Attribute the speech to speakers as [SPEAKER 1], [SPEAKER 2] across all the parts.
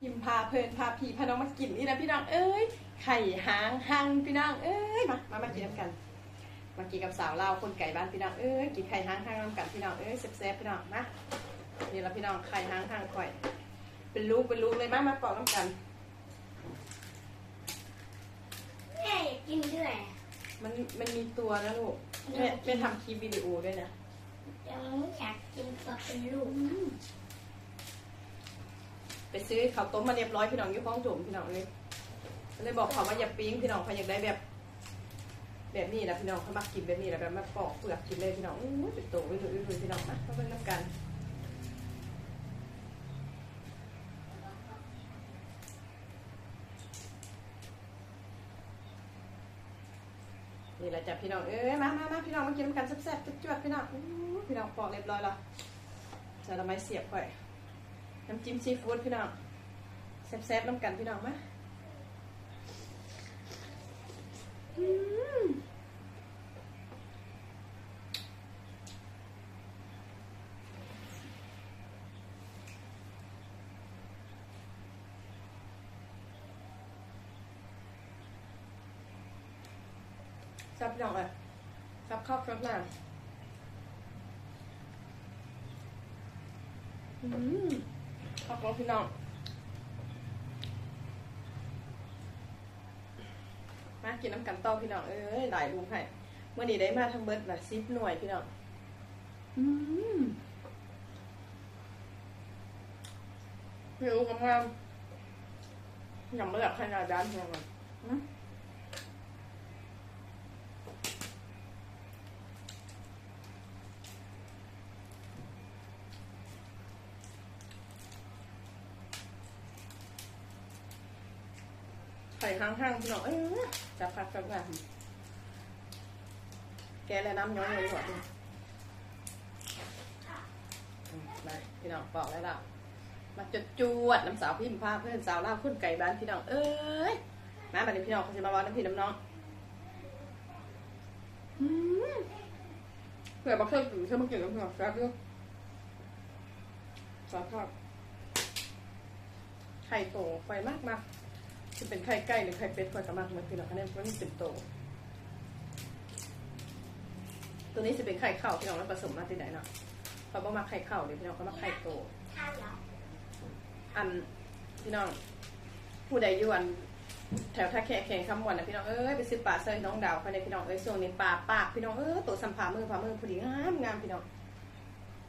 [SPEAKER 1] พิมพาเพลินพาพีพาน้องมากินนี่นะพี่น้องเอ้ยไข่หางหังพี่น้องเอ้ยมามามากินน้ำกันมากินกับสาวลาวคนไก่บ้านพี่น้องเอ้ยกินไข่หางหังน้ำกันพี่น้องเอ้ยแซ่บๆพี่น้องมานี่ละพี่น้องไข่หางหังข่อย เป็นลูกเป็นลูกเลยมามาปอกน้ำกัน
[SPEAKER 2] แม่อยากกินด้วย
[SPEAKER 1] มันมันมีตัวนะลูกแม่แม่ทำคลิปวิดีโอด้วยนะ
[SPEAKER 2] ยังไม่อยากกินกับเป็นลูก
[SPEAKER 1] ไปซื้อข้าวต้มมาเรียบร้อยพี่น้องอยี่ห้องโถมพี่น้องเลยเลยบอกเขาว่าอย่าปิ้งพี่น้องเขาอยากได้แบบ แบบนี้นะพี่น้องเขามากินแบบนี้นะแบบมาปอกเปลือกกินเลยพี่น้องอู้หูเป็นโตไปดูดูพี่น้องนะมาเบิ่งน้ำกันนี่แหละจ้ะพี่น้องเอ้ยมามามาพี่น้องมากินน้ำกันแซ่บๆจวดๆพี่น้องอู้หูพี่น้องปอกเรียบร้อยแล้วจะทำไมเสียบก่อย น้ำจิ้มซีฟู้ดพี่น้องแซ่บๆน้ำกันพี่น้องมาอืมแซ่บพี่น้องเลยแซ่บข้าวแซ่บหน้าอืม ข้าวของพี่น้องมากินน้ำกันต่อพี่น้องเอ้ยหลายลุงให้เมื่อนี้ได้มาทั้งเบิดละซิปหน่วยพี่น้องอืมพี่รู้กำลังยังไม่อยากให้นาดานพี่น้องก่อ ไข่ห้างๆพี่น้องเอ้ยจับผักจับแบบแกและน้ำย้อยเลยดีกว่าพี่อืมาพี่น้องบอกแล้วล่ะมาจดจวดน้ำสาวพี่มพาเพื่อนสาวล่าขึ้นไก่บ้านพี่น้องเอ้ยมาบัดนี้พี่น้องเขาจะมาว่าน้ำพี่น้ำน้องเผื่อบักเชื่อเชื่อมากินกับพี่องแซ่บด้วยสาภาพไข่โตไฟมากมาก จะเป็นไข่ไก่หรือไข่เป็ดคอยกระมักเหมือนพี่น้องคะแนนเพราะมันเป็นโต ตัวนี้จะเป็นไข่เข่าพี่น้องแล้วผสมมาที่ไหนเนาะเขาบอกมาไข่เข่าเดี๋ยวพี่น้องเขามาไข่โต
[SPEAKER 2] อั
[SPEAKER 1] นพี่น้อง ผู้ใดอยวนแถวท่าแขกแข่งคำวันนะพี่น้องเอ้ยไปซื้อปลาเซยน้องดาวภาในพี่น้องเอ้ยช่วงนี้ปลาปากพี่น้องเอ้ยตัวสัมผามือผามือพอดีงามงามพี่น้อง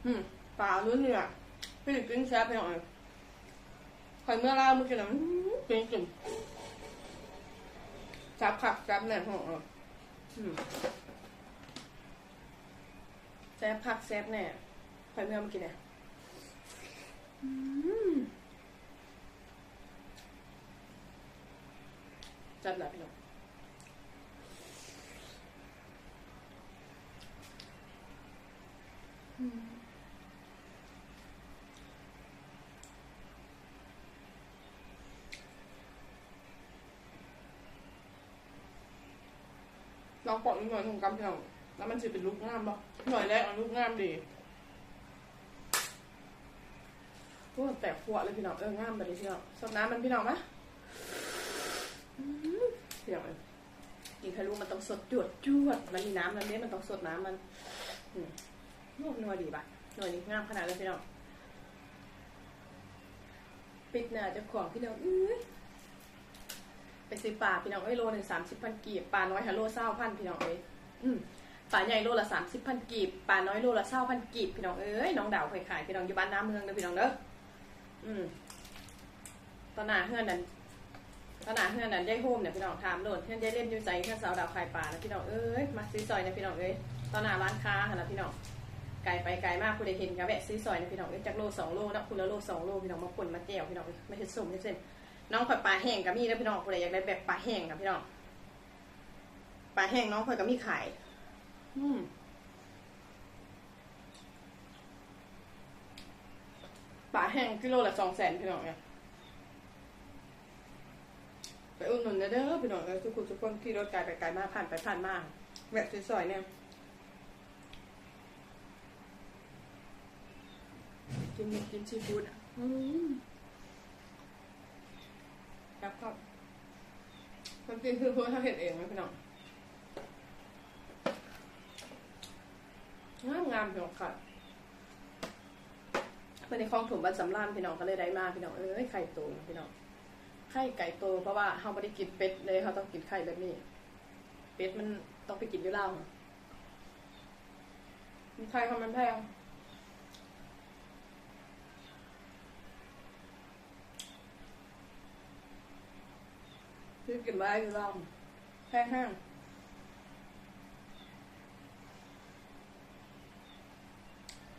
[SPEAKER 1] อืมปลาลุ้นเนี่ยพี่ถึงกินแซ่บพี่น้องเอ้ย คอยเมื่อเล่าเมื่อกี้นะอื้อกินจุ่มจับขับจับแหนมของเอ้ยอืมแซ่บผักแซ่บแน่คอยเมื่อเมื่อกี้เนี่ยจัดหนักพี่น้อง ลองปอกนิดหน่อยถุงกำพี่น้องแล้วมันจะเป็นลูกงามบ่หน่อยแรกเอาลูกงามดีโอ้แตกขวดเลยพี่น้องเอองามไปเลยพี่น้องสดน้ำมันพี่น้องมะเดี๋ยวกินไข่ลูกมันต้องสดจวดจวดมันมีน้ำแล้วเนี่ยมันต้องสดน้ำมันอืมนวดนัวดีป่ะหน่วยนี้งามขนาดเลยพี่น้องปิดหน้าจะของพี่น้องอื้อ ไปซื้อปลาพี่น้องเอ้ยโลหนึ่งสามสิบพันกีบปลาน้อยฮะโลเศร้าพันพี่น้องเอ้ยปลาใหญ่โลละสามสิบพันกีบปลาน้อยโลละเศร้าพันกีบพี่น้องเอ้ยน้องดาวเคยขายพี่น้องอยู่บ้านน้ำเมืองเด้อพี่น้องเด้ออืมตอนหน้าเฮือนนั่นขนหน้าเพื่อนนั้นได้โฮมเนี่ยพี่น้องถามโดดเพื่อนได้เล่นยูใจเพื่อนสาวดาวไข่ปลานะพี่น้องเอ้ยมาซื้อซอยนะพี่น้องเอ้ยตอนหน้าร้านค้าค่ะนะพี่น้องไกลไปไกลมากคุณได้เห็นกับแวะซื้อซอยนะพี่น้องเอ้ยจากโลสองโลนะคุณละโลสองโลพี่น้องมาป่นมาแจ่วพี่น้องไม่ใช่ส้มไม่เส้น น้องข่อยปลาแห้งกับมีนะพี่น้องคุณได้อยากได้แบบปลาแห้งนะพี่น้องปลาแห้งน้องข่อยกับมีขาย อืมปลาแห้งกิโลละสองแสนพี่น้องเนี่ยไปอุ่นหนุนเด้อพี่น้องเอ้ยทุกคนทุกคนที่รถไกลไปไกลมากผ่านไปผ่านมาแวะซื้อซอยเนี่ยกินกินซีฟู้ดอะอืม ครับมันกินคือเพื่อถ้าเห็ดเองนะพี่น้องงามงามพี่น้องค่ะเมื่อในคลองถุงบันสำรานพี่น้องก็เลยได้มาพี่น้องเอ้ยไข่โตพี่น้องไข่ไก่โตเพราะว่าเขาไม่ได้กินเป็ดเลยเขาต้องกินไข่แบบนี้ เป็ดมันต้องไปกินด้วยเหล้ามันไข่เขามันแพง ซื้อกินไว้ด้วยเหล้าแพงห้าง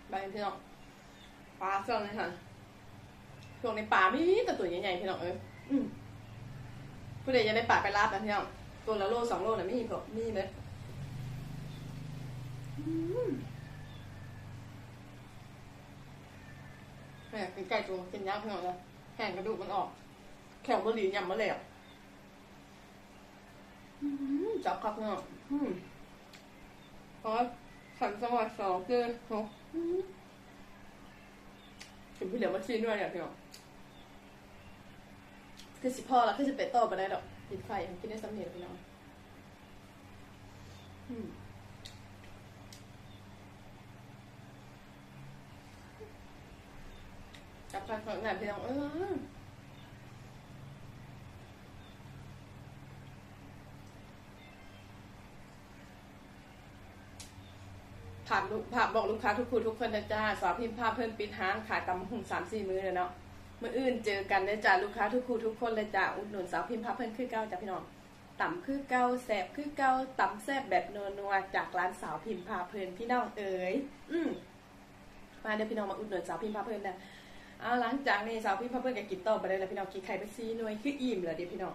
[SPEAKER 1] ใบพี่น้องปลาช่วงนี้ค่ะช่วงในป่ามีแต่ตัวใหญ่ๆพี่น้องเอ้ยอืมผู้ใดจะได้ป่าไปลาบนะพี่น้องตัวละโลสองโลนะไม่มีพอมีเลยอืมแหมกินไก่ตัวกินยากพี่น้องเลยแข่งกระดูกมันออก แข็งบหรียำมะเหลวอืม จับครับพี่น้องอืมเพราะว่าขันสวัสดิ์สองคือหกอืมถึงพี่เหลือมาชิมด้วยเนี่ยพี่น้องคือสิพ่อละคือสิเป็ดโตไปได้ดอกกินไฟกินได้สำเร็จพี่น้องอืมจับไฟของแบบพี่น้องเออ ผ่านผ่านบอกลูกค้าทุกคนทุกคนนะจ้าสาวพิมพ์ภาพเพิ่นปิดห้างขายตำหุ่งสามสี่มื้อเลยเนาะมื่ออื่นเจอกันเลยจ้าลูกค้าทุกคู่ทุกคนเลยจ้าอุดหนุนสาวพิมพ์พับเพิ่นคือเก้าจ้าพี่น้องต่ำคือเก้าแสบคือเก้าต่ำแสบแบบนัวๆจากร้านสาวพิมพ์พาเพลินพี่น้องเอ๋ยอืมมาเดี๋ยวพี่น้องมาอุดหนุนสาวพิมพ์พาเพลินนะเอาหลังจากนี้สาวพิมพ์พาเพลินก็กินต่อไปเลยแล้วพี่น้องกินไข่ไปซีหน่วยคืออิ่มแล้วเดี๋ยวพี่น้อง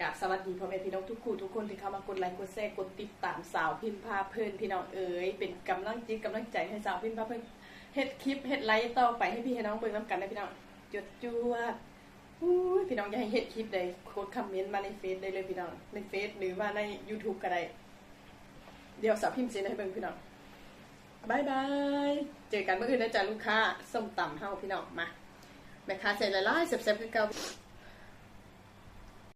[SPEAKER 1] กราบสวัสดีพ่อแม่พี่น้องทุกคู่ทุกคนที่เข้ามากดไลค์กดแชร์กดติดตามสาวพิมพ์พาเพลินพี่น้องเอ๋ยเป็นกำลังจิตกำลังใจให้สาวพิมพ์พาเพลินเฮ็ดคลิปเฮ็ดไลค์ต่อไปให้พี่ให้น้องเบิ่งน้ำกันนะพี่น้องจดจวดพี่น้องอย่าให้เห็ดคลิปใดโค้ดคอมเมนต์มาในเฟซได้เลยพี่น้องในเฟซหรือว่าใน YouTube ก็ได้เดี๋ยวสาวพิมพ์เซ็นให้เบิ่งพี่น้องบายบายเจอกันเมื่ออื่นนะจ๊ะลูกค้าส้มตำเฮาพี่น้องมาแม่ค้าใส่ละลายๆแซ่บๆคือเก่า